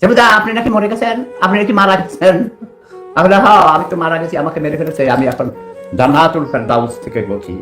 সেবুদা আপনি নাকি মরে গেছেন? আপনি নাকি মারা গেছেন? আমি হ্যাঁ আমি তো মারা গেছি, আমাকে মেরে ফেলেছে, আমি এখন জান্নাতুল ফেরদাউস থেকে বলছি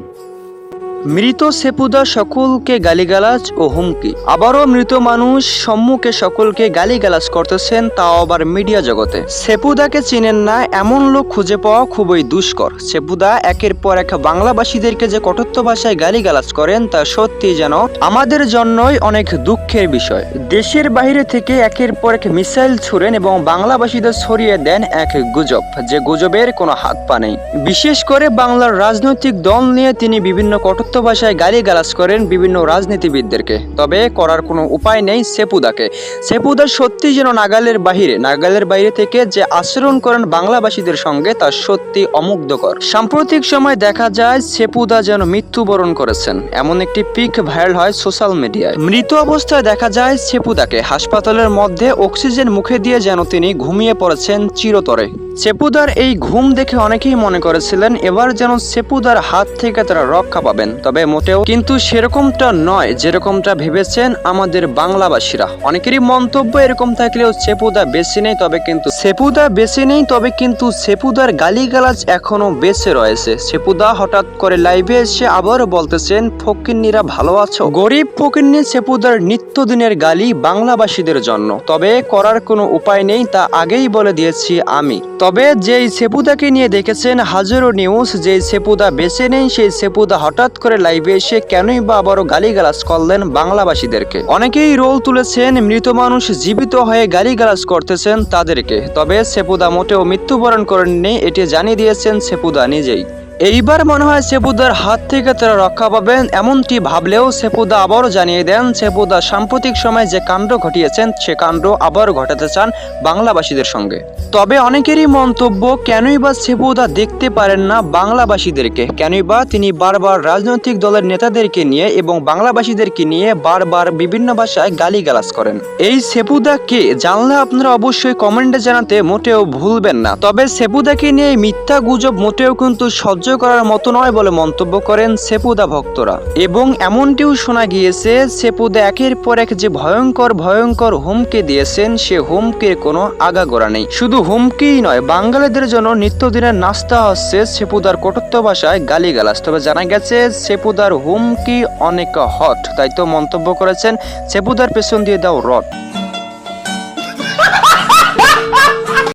মৃত সেপুদা সকলকে গালিগালাজ ও হুমকি। আবারও মৃত মানুষ সম্মুখে সকলকে গালিগালাজ করতেছেন, তাও আবার মিডিয়া জগতে। সেপুদাকে চিনেন না, এমন লোক খুঁজে পাওয়া খুবই দুষ্কর। সেপুদা একের পর এক বাংলাভাষীদেরকে যে কটত্ব ভাষায় গালিগালাজ করেন, তা সত্যি যেন আমাদের জন্যই অনেক দুঃখের বিষয়। দেশের বাইরে থেকে একের পর এক মিসাইল ছুড়েন এবং বাংলাভাষীদের ছড়িয়ে দেন এক গুজব, যে গুজবের কোনো হাত পা নেই। বিশেষ করে বাংলার রাজনৈতিক দল নিয়ে তিনি বিভিন্ন কটত্ব ভাষায় গালি গালাজ করেন বিভিন্ন রাজনীতিবিদদেরকে। তবে করার কোনো উপায় নেই সেপুদাকে। সেপুদা সত্যি যেন নাগালের বাহিরে, নাগালের বাইরে থেকে যে আচরণ করেন বাংলাভাষীদের সঙ্গে তা সত্যি অমুগ্ধকর। সাম্প্রতিক সময় দেখা যায় সেপুদা যেন মৃত্যুবরণ করেছেন। এমন একটি পিক ভাইরাল হয় সোশ্যাল মিডিয়ায়। মৃত অবস্থায় দেখা যায় সেপুদাকে। হাসপাতালের মধ্যে অক্সিজেন মুখে দিয়ে যেন তিনি ঘুমিয়ে পড়েছেন চিরতরে। সেপুদার এই ঘুম দেখে অনেকেই মনে করেছিলেন, এবার যেন সেপুদার হাত থেকে তারা রক্ষা পাবেন। তবে মোটেও কিন্তু সেরকমটা নয় যেরকমটা ভেবেছেন আমাদের বাংলাবাসীরা। অনেকেরই মন্তব্য এরকম থাকলেও সেপুদা বেশি নেই, তবে কিন্তু সেপুদা বেশি নেই, তবে কিন্তু সেপুদার গালিগালাজ এখনও বেঁচে রয়েছে। সেপুদা হঠাৎ করে লাইভে এসে আবারও বলতেছেন, ফকিন্নিরা ভালো আছো? গরিব ফকিন্নি সেপুদার নিত্যদিনের গালি বাংলাবাসীদের জন্য। তবে করার কোনো উপায় নেই, তা আগেই বলে দিয়েছি আমি। তবে যেই সেপুদাকে নিয়ে দেখেছেন হাজারো নিউজ, যেই সেপুদা বেছে নেই সেই সেপুদা হঠাৎ করে লাইভে এসে কেনই বা আবারও গালিগালাজ করলেন বাংলাবাসীদেরকে। অনেকেই রোল তুলেছেন, মৃত মানুষ জীবিত হয়ে গালিগালাজ করতেছেন তাদেরকে। তবে সেপুদা মোটেও মৃত্যুবরণ করেননি, এটি জানিয়ে দিয়েছেন সেপুদা নিজেই। এইবার মনে হয় সেপুদার হাত থেকে তারা রক্ষা পাবেন, এমনটি ভাবলেও সেপুদা আবারও জানিয়ে দেন সেপুদা সাম্প্রতিক সময় যে কাণ্ড ঘটিয়েছেন, সে কাণ্ড আবারও ঘটাতে চান বাংলাবাসীদের সঙ্গে। তবে অনেকেরই মন্তব্য, কেনই বা সেপুদা দেখতে পারেন না বাংলাবাসীদেরকে? কেনই বা তিনি বারবার রাজনৈতিক দলের নেতাদেরকে নিয়ে এবং বাংলাবাসীদেরকে নিয়ে বারবার বিভিন্ন ভাষায় গালিগালাজ করেন। এই সেপুদা কে? জানলে আপনারা অবশ্যই কমেন্টে জানাতে মোটেও ভুলবেন না। তবে সেপুদাকে নিয়ে মিথ্যা গুজব মোটেও কিন্তু সহ্য করার মতো নয় বলে মন্তব্য করেন সেপুদা ভক্তরা। এবং এমনটিও শোনা গিয়েছে, সেপুদা একের পর এক যে ভয়ঙ্কর ভয়ঙ্কর হুমকি দিয়েছেন, সে হুমকির কোনো আগাগোড়া নেই। শুধু হুমকিই নয়, বাঙালিদের জন্য নিত্যদিনের নাস্তা হচ্ছে সেপুদার কটত্ব ভাষায় গালিগালাজ। তবে জানা গেছে, সেপুদার হুমকি অনেক হট, তাই তো মন্তব্য করেছেন, সেপুদার পেছন দিয়ে দাও রড